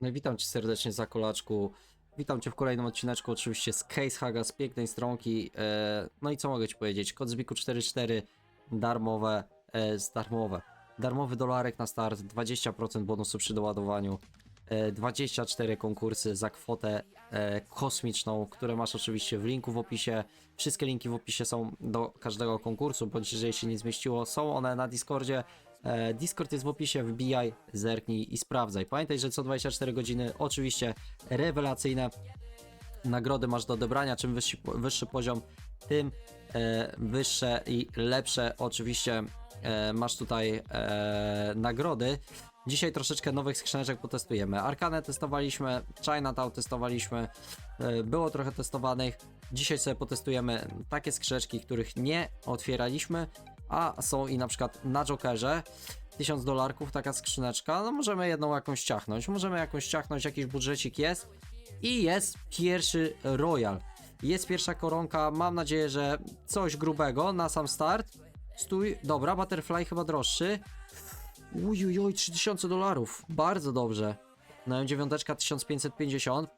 No i witam cię serdecznie za kolaczku. Witam cię w kolejnym odcineczku oczywiście z Case Haga, z pięknej stronki. E, no i co mogę ci powiedzieć? Kod zbiku 44 darmowe, e, darmowe. Darmowy dolarek na start, 20% bonusu przy doładowaniu. E, 24 konkursy za kwotę e, kosmiczną, które masz oczywiście w linku w opisie. Wszystkie linki w opisie są do każdego konkursu, bądź jeżeli się nie zmieściło, są one na Discordzie. E, Discord jest w opisie, wbijaj, zerknij i sprawdzaj. Pamiętaj, że co 24 godziny oczywiście rewelacyjne nagrody masz do odebrania. Czym wyższy, wyższy poziom, tym e, wyższe i lepsze oczywiście e, masz tutaj nagrody. Dzisiaj troszeczkę nowych skrzyneczek potestujemy. Arkanę testowaliśmy, Chinatown testowaliśmy, było trochę testowanych. Dzisiaj sobie potestujemy takie skrzyneczki, których nie otwieraliśmy, a są i na przykład na Jokerze 1000 dolarków taka skrzyneczka, no możemy jedną jakąś ciachnąć, możemy jakąś ciachnąć, jakiś budżecik jest i jest pierwszy Royal. Jest pierwsza koronka, mam nadzieję, że coś grubego na sam start. Stój, dobra, Butterfly chyba droższy. Ujujuj, 3000 dolarów, bardzo dobrze. Na M9 1550.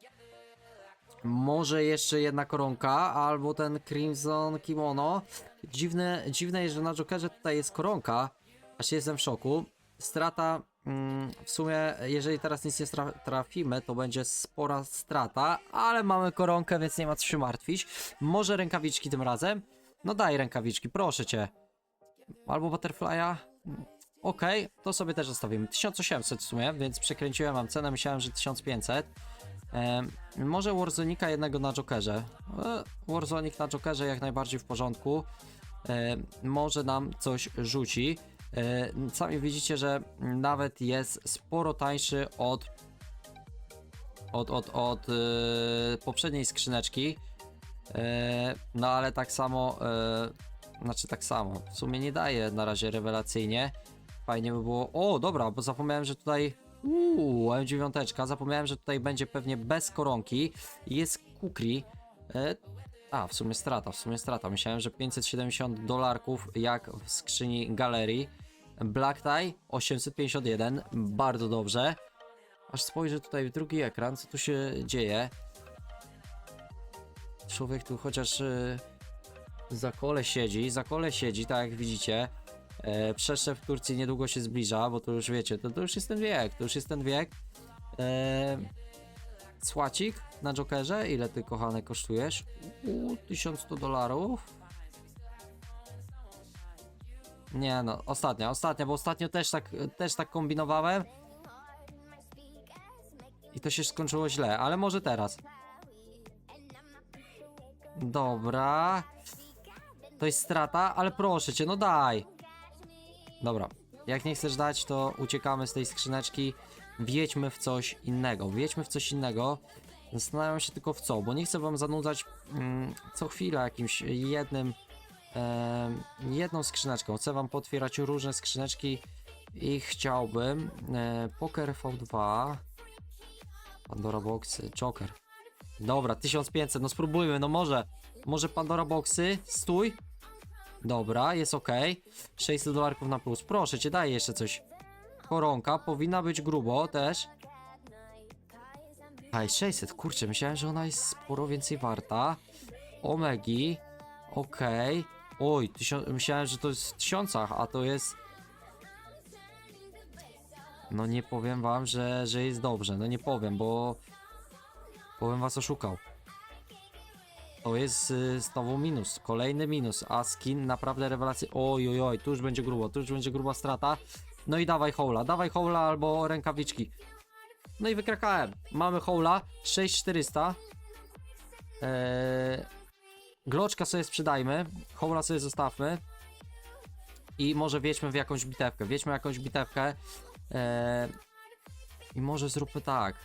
Może jeszcze jedna koronka, albo ten Crimson Kimono. Dziwne, dziwne jest, że na Jokerze tutaj jest koronka, aż jestem w szoku. Strata, mm, w sumie, jeżeli teraz nic nie trafimy, to będzie spora strata, ale mamy koronkę, więc nie ma co się martwić. Może rękawiczki tym razem? No daj rękawiczki, proszę cię. Albo Butterfly'a? Okej, to sobie też zostawimy. 1800 w sumie, więc przekręciłem wam cenę, myślałem, że 1500. Może Warzonika jednego na Jokerze. E, Warzonik na Jokerze jak najbardziej w porządku. E, może nam coś rzuci. E, sami widzicie, że nawet jest sporo tańszy od od, od, od poprzedniej skrzyneczki. No ale tak samo, znaczy tak samo, w sumie nie daje na razie rewelacyjnie. Fajnie by było. O, dobra, bo zapomniałem, że tutaj. Uuu, M9. Zapomniałem, że tutaj będzie pewnie bez koronki. Jest Kukri. E, a, w sumie strata, w sumie strata. Myślałem, że 570 dolarków jak w skrzyni galerii. Black Tie 851, bardzo dobrze. Aż spojrzę tutaj w drugi ekran, co tu się dzieje. Człowiek tu chociaż y, za kole siedzi, za kole siedzi, tak jak widzicie. E, w Turcji niedługo się zbliża, bo to już wiecie, to, to już jest ten wiek, to już jest ten wiek. E, Słacik na Jokerze, ile ty kochane kosztujesz? U, 1100 dolarów. Nie no, ostatnia, ostatnia, bo ostatnio też tak, też tak kombinowałem. I to się skończyło źle, ale może teraz. Dobra. To jest strata, ale proszę cię, no daj. Dobra. Jak nie chcesz dać, to uciekamy z tej skrzyneczki. Wjedźmy w coś innego. Wjedźmy w coś innego. Zastanawiam się tylko w co, bo nie chcę wam zanudzać mm, co chwilę jakimś jednym em, jedną skrzyneczką. Chcę wam potwierać różne skrzyneczki i chciałbym e, Poker V2 Pandora Boxy, Joker. Dobra, 1500, no spróbujmy, no może. Może Pandora Boxy, stój. Dobra, jest ok. 600 dolarków na plus. Proszę cię, daj jeszcze coś. Koronka, powinna być grubo też. Aj, 600, kurczę, myślałem, że ona jest sporo więcej warta. Omegi, ok. Oj, myślałem, że to jest w tysiącach, a to jest... No nie powiem wam, że, że jest dobrze, no nie powiem, bo... Powiem was oszukał. To jest y, znowu minus, kolejny minus, a skin naprawdę rewelacja. Oj, oj, oj, tu już będzie grubo, tu już będzie gruba strata. No i dawaj hola, dawaj hola albo rękawiczki. No i wykrakałem. Mamy hola 6400. Eee, gloczka sobie sprzedajmy, hola sobie zostawmy. I może wjedźmy w jakąś bitewkę, wjedźmy w jakąś bitewkę. Eee, I może zróbmy tak.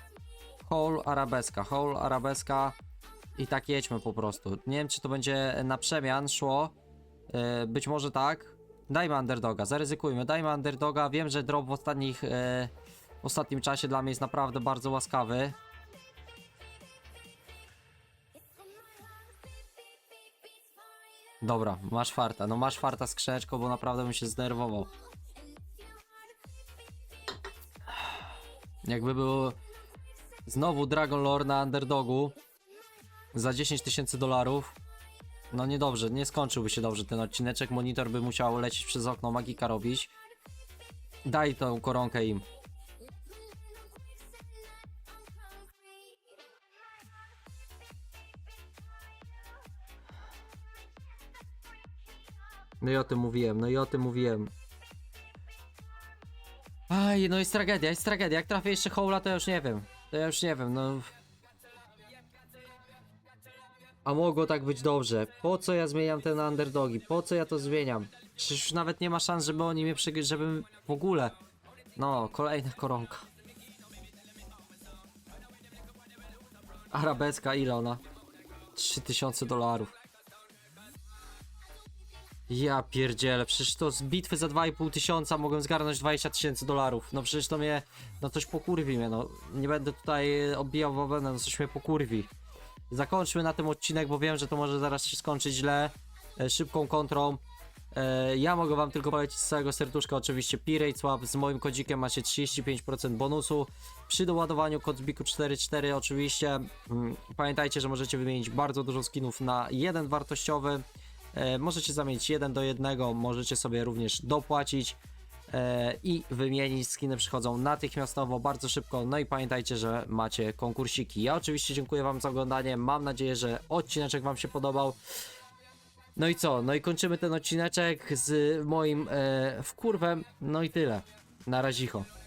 Hole arabeska, hole arabeska. I tak jedźmy po prostu. Nie wiem, czy to będzie na przemian szło. Yy, być może tak. Dajmy underdoga, zaryzykujmy. Dajmy underdoga. Wiem, że drop w ostatnich. Yy, w ostatnim czasie dla mnie jest naprawdę bardzo łaskawy. Dobra, masz farta. No masz farta skrzeczko, bo naprawdę bym się zdenerwował. Jakby było Znowu Dragon Lore na underdogu za 10 tysięcy dolarów. No niedobrze, nie skończyłby się dobrze ten odcineczek. Monitor by musiał lecieć przez okno, magika robić. Daj tą koronkę im. No i o tym mówiłem, no i o tym mówiłem. Aj, no jest tragedia, jest tragedia. Jak trafię jeszcze Howla, to już nie wiem. To ja już nie wiem, no. A mogło tak być dobrze. Po co ja zmieniam te na underdogi? Po co ja to zmieniam? Przecież już nawet nie ma szans, żeby oni mnie przegryźli, żebym w ogóle... No, kolejna koronka. Arabeska, ile ona? 3000 dolarów. Ja pierdzielę, przecież to z bitwy za 2,5 tysiąca mogłem zgarnąć 20 tysięcy dolarów. No przecież to mnie, no coś pokurwi mnie, no. Nie będę tutaj obijał bawełnę, no coś mnie pokurwi. Zakończmy na tym odcinek, bo wiem, że to może zaraz się skończyć źle. E, szybką kontrą. E, ja mogę wam tylko polecić z całego serduszka oczywiście Pirate Swap. Z moim kodzikiem macie 35% bonusu. Przy doładowaniu kod ZBIKU44 oczywiście. Mm, Pamiętajcie, że możecie wymienić bardzo dużo skinów na jeden wartościowy. E, możecie zamienić jeden do jednego, możecie sobie również dopłacić i wymienić. Skiny przychodzą natychmiastowo, bardzo szybko. No i pamiętajcie, że macie konkursiki. Ja oczywiście dziękuję Wam za oglądanie. Mam nadzieję, że odcineczek Wam się podobał. No i co? No i kończymy ten odcineczek z moim e, wkurwem. No i tyle. Na razicho.